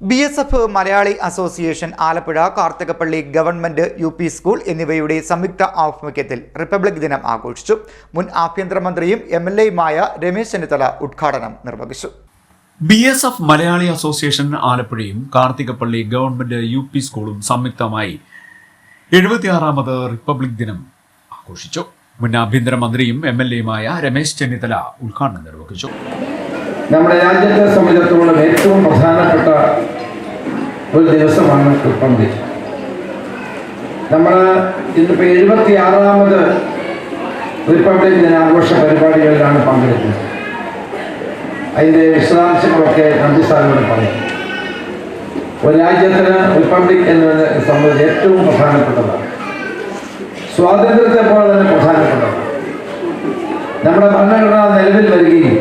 B S F Malayali association Alappuzha Karthikappally government U P school എന്നിവയുടെ സംയുക്ത ആഭിമുഖ്യത്തിൽ republic ദിനം ആഘോഷിച്ചു. മുൻ ആഭ്യന്തരമന്ത്രിയും എം എൽ എയുമായ രമേശ് ചെന്നിത്തല ഉദ്ഘാടനം നിർവഹിച്ചു. B S F Malayali association ആലപ്പുഴയും Karthikappally government U P സ്കൂളും സംയുക്തമായി എഴുപത്തിയാറാമത് റിപ്പബ്ലിക് ദിനം ആഘോഷിച്ചു. മുൻ ആഭ്യന്തരമന്ത്രിയും എം എൽ എയുമായ രമേശ് ചെന്നിത്തല ഉദ്ഘാടനം നിർവഹിച്ചു. നമ്മുടെ രാജ്യത്തെ സംബന്ധിച്ചിടത്തോളം ഏറ്റവും പ്രധാനപ്പെട്ട ഒരു ദിവസമാണ് റിപ്പബ്ലിക് നമ്മൾ ഇന്നിപ്പോൾ എഴുപത്തി ആറാമത് റിപ്പബ്ലിക് ദിനാഘോഷ പരിപാടികളിലാണ് പങ്കെടുക്കുന്നത്. അതിന്റെ വിശദാംശങ്ങളൊക്കെ നന്ദി സാറിനോട് പറയും. ഒരു രാജ്യത്തിന് റിപ്പബ്ലിക് എന്നത് സംബന്ധിച്ച് ഏറ്റവും പ്രധാനപ്പെട്ടതാണ്. സ്വാതന്ത്ര്യത്തെ പോലെ തന്നെ പ്രധാനപ്പെട്ടതാണ്. നമ്മുടെ ഭരണഘടന നിലവിൽ വരികയും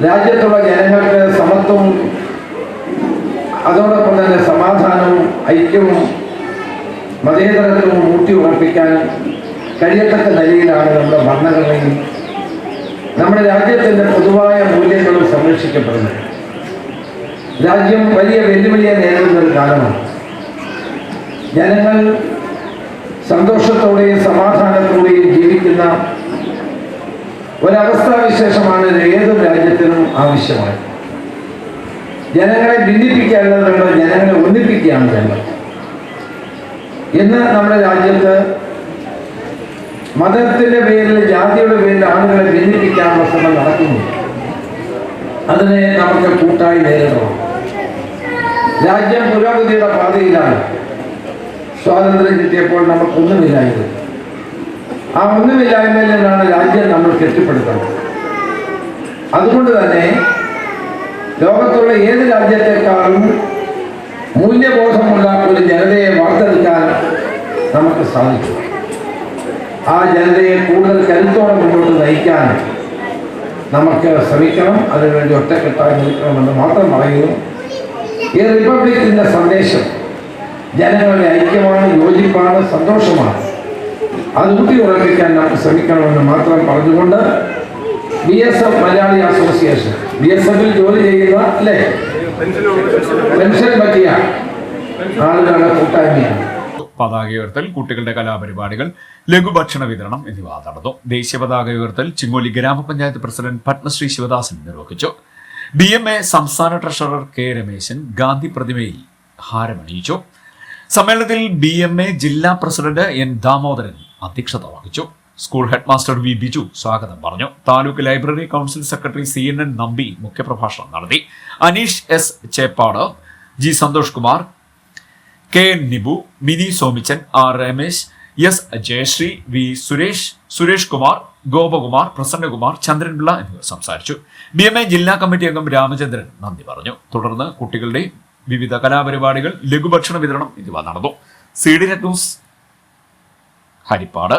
രാജ്യത്തുള്ള ജനങ്ങൾക്ക് സമത്വവും അതോടൊപ്പം തന്നെ സമാധാനവും ഐക്യവും മതേതരത്വവും ഊട്ടി ഉറപ്പിക്കാൻ കഴിയത്തക്ക നിലയിലാണ് നമ്മുടെ ഭരണഘടനയും നമ്മുടെ രാജ്യത്തിന്റെ പൊതുവായ മൂല്യങ്ങളും സംരക്ഷിക്കപ്പെടുന്നത്. രാജ്യം വലിയ വെല്ലുവിളിയെ നേരിടുന്ന ഒരു കാലമാണ്. ജനങ്ങൾ സന്തോഷത്തോടെയും സമാധാനത്തോടെയും ജീവിക്കുന്ന ഒരവസ്ഥാവിശേഷമാണ് ആവശ്യമാണ് ജനങ്ങളെ ഭിന്നിപ്പിക്കാനുള്ളത് വേണ്ടത് ജനങ്ങളെ ഒന്നിപ്പിക്കുകയാണ് വേണ്ടത് ഇന്ന് നമ്മുടെ രാജ്യത്ത് മതത്തിന്റെ പേരിൽ ജാതിയുടെ പേരിൽ ആളുകളെ ഭിന്നിപ്പിക്കാനുള്ള ശ്രമം നടക്കുന്നു. അതിനെ നമുക്ക് കൂട്ടായി നേരിടണം. രാജ്യം പുരോഗതിയുടെ പാതയിലാണ്. സ്വാതന്ത്ര്യം കിട്ടിയപ്പോൾ നമുക്കൊന്നുമില്ലായിരുന്നു ആ ഒന്നുമില്ലായ്മയിൽ നിന്നാണ് രാജ്യം നമ്മൾ കെട്ടിപ്പടുക്കുന്നത് അതുകൊണ്ട് തന്നെ ലോകത്തുള്ള ഏത് രാജ്യത്തെക്കാളും മൂല്യബോധമുള്ള ഒരു ജനതയെ വാർത്തെടുക്കാൻ നമുക്ക് സാധിക്കും. ആ ജനതയെ കൂടുതൽ കരുത്തോടെ മുന്നോട്ട് നയിക്കാൻ നമുക്ക് ശ്രമിക്കണം അതിനുവേണ്ടി ഒറ്റക്കെട്ടായി നിൽക്കണമെന്ന് മാത്രം പറയുന്നു. ഈ റിപ്പബ്ലിക്കിന്റെ സന്ദേശം ജനങ്ങളുടെ ഐക്യമാണ് യോജിപ്പാണ് സന്തോഷമാണ്. അത് ഊട്ടി ഉറപ്പിക്കാൻ നമുക്ക് ശ്രമിക്കണമെന്ന് മാത്രം പറഞ്ഞുകൊണ്ട് B S F Malayali association. B S എഫിൽ ജോലി ചെയ്യുന്ന അല്ലേ? പെൻഷൻ പറ്റിയ ആളുകളുടെ കൂട്ടായ്മയാണ്. പതാക ഉയർത്തൽ കുട്ടികളുടെ കലാപരിപാടികൾ ലഘുഭക്ഷണ വിതരണം എന്നിവ നടന്നു. ദേശീയ പതാക ഉയർത്തൽ ചിങ്ങോലി ഗ്രാമപഞ്ചായത്ത് പ്രസിഡന്റ് പത്മശ്രീ ശിവദാസൻ നിർവഹിച്ചു. ബി എം എ സംസ്ഥാന ട്രഷറർ കെ രമേശൻ ഗാന്ധി പ്രതിമയിൽ ഹാരമണിയിച്ചു. സമ്മേളനത്തിൽ ബി എം എ ജില്ലാ പ്രസിഡന്റ് എൻ ദാമോദരൻ അധ്യക്ഷത വഹിച്ചു. സ്കൂൾ ഹെഡ്മാസ്റ്റർ വി ബിജു സ്വാഗതം പറഞ്ഞു. Taluk library council secretary C N N Nambi മുഖ്യപ്രഭാഷണം നടത്തി. Aneesh S Cheppad G Santhosh Kumar K N Nibu Mini Somichan R Ramesh S Jayasree V Suresh Suresh Kumar Gopakumar Prasannakumar Chandranpillai എന്നിവർ സംസാരിച്ചു. B M A ജില്ലാ committee അംഗം രാമചന്ദ്രൻ നന്ദി പറഞ്ഞു. തുടർന്ന് കുട്ടികളുടെ വിവിധ കലാപരിപാടികൾ ലഘുഭക്ഷണ വിതരണം എന്നിവ നടന്നു. C D net news Haripad.